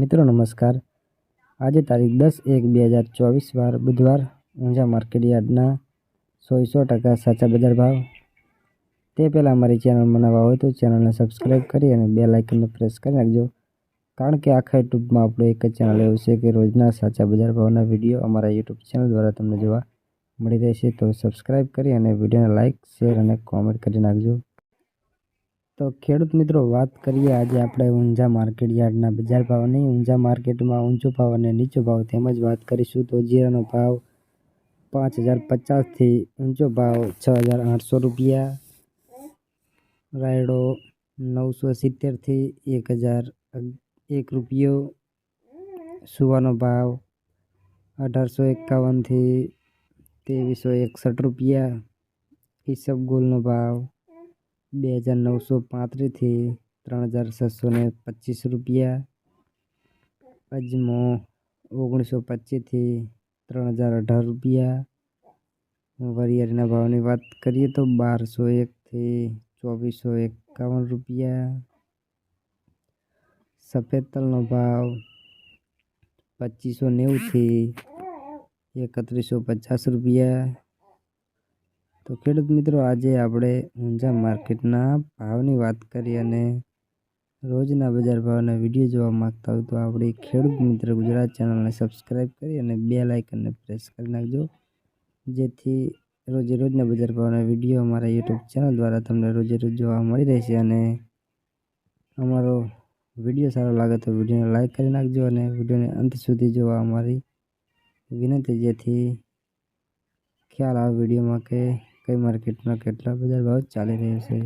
મિત્રો નમસ્કાર. આજે તારીખ દસ એક બે હજાર ચોવીસ વાર બુધવાર ઊંઝા માર્કેટ યાર્ડના સો સો ટકા સાચા બજાર ભાવ. તે પહેલાં અમારી ચેનલમાં નવા હોય તો ચેનલને સબસ્ક્રાઈબ કરી અને બે લાઇકનને પ્રેસ કરી નાખજો. કારણ કે આખા યુટ્યુબમાં આપણે એક જ ચેનલ એવું છે કે રોજના સાચા બજાર ભાવના વીડિયો અમારા યુટ્યુબ ચેનલ દ્વારા તમને જોવા મળી રહેશે. તો સબસ્ક્રાઈબ કરી અને વિડીયોને લાઇક, શેર અને કોમેન્ટ કરી નાખજો. તો ખેડૂત મિત્રો, વાત કરીએ આજે આપણે ઊંઝા માર્કેટ યાર્ડના બજાર ભાવની ઊંઝા માર્કેટમાં ઊંચો ભાવ અને નીચો ભાવ તેમજ વાત કરીશું તો જીરાનો ભાવ પાંચ હજાર પચાસથી ઊંચો ભાવ છ હજાર આઠસો રૂપિયા, રાયડો નવસો સિત્તેરથી એક હજાર એક રૂપિયો, સુવાનો ભાવ અઢારસો એકાવનથી ત્રેવીસો એકસઠ રૂપિયા ઈસબગુલનો ભાવ બે હજાર નવસો પાંત્રીસથી ત્રણ હજાર છસો ને પચીસ રૂપિયા. અજમો ઓગણીસો પચીસથી ત્રણ હજાર અઢાર રૂપિયા. વરિયાળીના ભાવની વાત કરીએ તો બારસો એકથી ચોવીસો એકાવન રૂપિયા. સફેદ તલનો ભાવ પચીસો નેવુંથી એકત્રીસો પચાસ રૂપિયા. તો ખેડૂત મિત્રો, આજે આપણે ઊંઝા માર્કેટના ભાવની વાત કરી અને રોજના બજાર ભાવના વીડિયો જોવા માગતા હોય તો આપણી ખેડૂત મિત્ર ગુજરાત ચેનલને સબસ્ક્રાઈબ કરી અને બે લાઇકનને પ્રેસ કરી નાખજો. જેથી રોજે રોજના બજાર ભાવના વીડિયો અમારા યુટ્યુબ ચેનલ દ્વારા તમને રોજે રોજ જોવા મળી રહેશે અને અમારો વીડિયો સારો લાગે તો વિડીયોને લાઇક કરી નાખજો અને વિડીયોને અંત સુધી જોવા અમારી વિનંતી. જેથી ખ્યાલ આવે વિડીયોમાં કે કઈ માર્કેટમાં કેટલા બજાર ભાવ ચાલી રહ્યો છે?